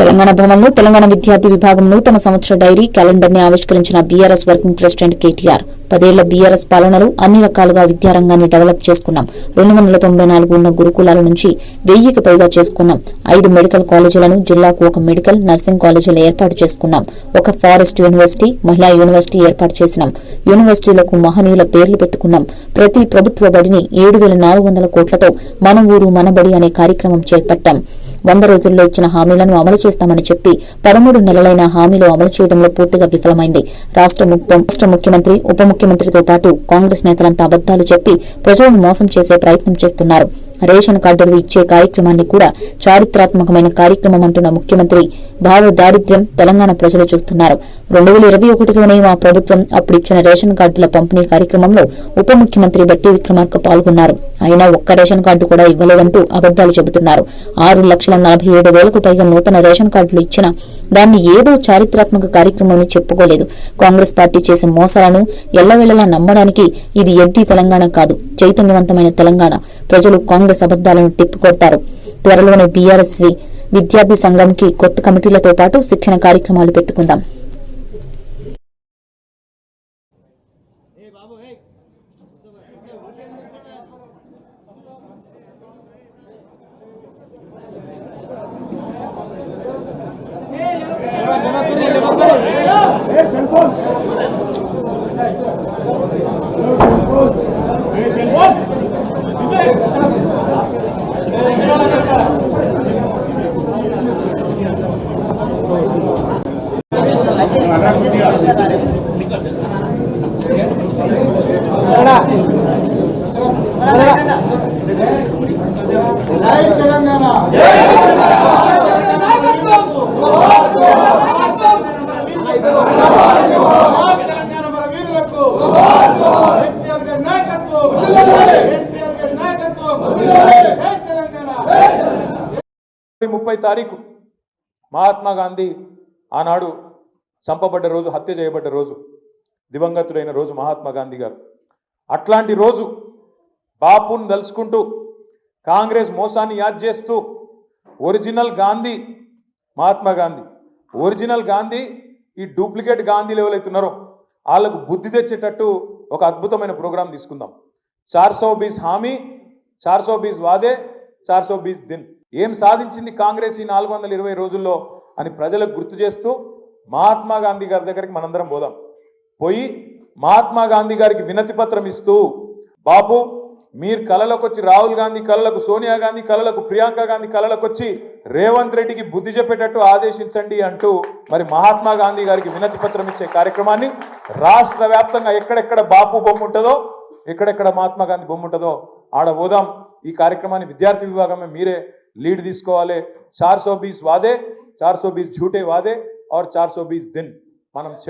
తెలంగాణ భవన్లో తెలంగాణ విద్యార్థి విభాగం నూతన సంవత్సర డైరీ క్యాలెండర్ని ఆవిష్కరించిన బీఆర్ఎస్ వర్కింగ్ ప్రెసిడెంట్ కేటీఆర్. పదేళ్ళ బీఆర్ఎస్ పాలనలో అన్ని రకాలుగా విద్యారంగాన్ని డెవలప్ చేసుకున్నాం. రెండు వందల తొంభై నాలుగు ఉన్న గురుకులాల నుంచి వెయ్యికి పైగా చేసుకున్నాం. ఐదు మెడికల్ కాలేజీలను జిల్లాకు ఒక మెడికల్ నర్సింగ్ కాలేజీలు ఏర్పాటు చేసుకున్నాం. ఒక ఫారెస్ట్ యూనివర్సిటీ మహిళా యూనివర్సిటీ ఏర్పాటు చేసినాం. యూనివర్సిటీలకు మహనీయుల పేర్లు పెట్టుకున్నాం. ప్రతి ప్రభుత్వ బడిని ఏడు వేల నాలుగు వందల కోట్లతో మన ఊరు మన బడి అనే కార్యక్రమం చేపట్టాం. వంద రోజుల్లో ఇచ్చిన హామీలను అమలు చేస్తామని చెప్పి పదమూడు నెలలైన హామీలు అమలు చేయడంలో పూర్తిగా విఫలమైంది. రాష్ట్ర ముఖ్యం రాష్ట్ర ముఖ్యమంత్రి ఉప ముఖ్యమంత్రితో పాటు కాంగ్రెస్ నేతలంతా అబద్దాలు చెప్పి ప్రజలను మోసం చేసే ప్రయత్నం చేస్తున్నారు. రేషన్ కార్డులు ఇచ్చే కార్యక్రమాన్ని కూడా చారిత్రాత్మకమైన కార్యక్రమం అంటున్న ముఖ్యమంత్రి. భావ దారిద్ర్యం తెలంగాణ ప్రజలు చూస్తున్నారు. రెండు వేల ఇరవై ఒకటిలోనే మా ప్రభుత్వం అప్పుడు ఇచ్చిన రేషన్ కార్డుల పంపిణీ కార్యక్రమంలో ఉప ముఖ్యమంత్రి బట్టి విక్రమార్క పాల్గొన్నారు. అయినా ఒక్క రేషన్ కార్డు కూడా ఇవ్వలేదంటూ అబద్దాలు చెబుతున్నారు. ఆరు లక్షల నలభై ఏడు వేలకు పైగా నూతన రేషన్ కార్డులు ఇచ్చిన దాన్ని ఏదో చారిత్రాత్మక కార్యక్రమం అని చెప్పుకోలేదు. కాంగ్రెస్ పార్టీ చేసే మోసాలను ఎల్లవేళలా నమ్మడానికి ఇది ఎడ్డీ తెలంగాణ కాదు. చైతన్యవంతమైన తెలంగాణ ప్రజలు కాంగ్రెస్ అబద్దాలను తిప్పికొడతారు త్వరలోనే బీఆర్ఎస్ విద్యార్థి సంఘంకి కొత్త కమిటీలతో పాటు శిక్షణ కార్యక్రమాలు పెట్టుకుందాం ముప్పై తారీఖు మహాత్మా గాంధీ ఆనాడు చంపబడ్డ రోజు హత్య చేయబడ్డ రోజు దివంగతుడైన రోజు మహాత్మా గాంధీ గారు. అట్లాంటి రోజు బాపుని దలుచుకుంటూ కాంగ్రెస్ మోసాన్ని యాద్ చేస్తూ ఒరిజినల్ గాంధీ మహాత్మా గాంధీ ఒరిజినల్ గాంధీ ఈ డూప్లికేట్ గాంధీలు ఎవరైతున్నారో వాళ్ళకు బుద్ధి తెచ్చేటట్టు ఒక అద్భుతమైన ప్రోగ్రాం తీసుకుందాం. చార్ సో బీస్ హామీ చార్ సో బీస్ వాదే చార్ సో బీస్ దిన్. ఏం సాధించింది కాంగ్రెస్ ఈ నాలుగు వందల ఇరవై రోజుల్లో అని ప్రజలకు గుర్తు చేస్తూ మహాత్మా గాంధీ గారి దగ్గరికి మనందరం పోదాం. పోయి మహాత్మా గాంధీ గారికి వినతి పత్రం ఇస్తూ బాపు మీరు కళలకు వచ్చి రాహుల్ గాంధీ కళలకు సోనియా గాంధీ కళలకు ప్రియాంక గాంధీ కళలకు వచ్చి రేవంత్ రెడ్డికి బుద్ధి చెప్పేటట్టు ఆదేశించండి అంటూ మరి మహాత్మా గాంధీ గారికి వినతి పత్రం ఇచ్చే కార్యక్రమాన్ని రాష్ట్ర వ్యాప్తంగా ఎక్కడెక్కడ బాపు బొమ్మ ఉంటుందో ఎక్కడెక్కడ మహాత్మా గాంధీ బొమ్మ ఉంటుందో ఆడ పోదాం. ఈ కార్యక్రమాన్ని విద్యార్థి విభాగమే మీరే లీడ్ తీసుకోవాలి. చార్ సో బీస్ వాదే చార్ సో బీస్ झूठे వాదే. और చార్ సో బీస్ దిన్ మనం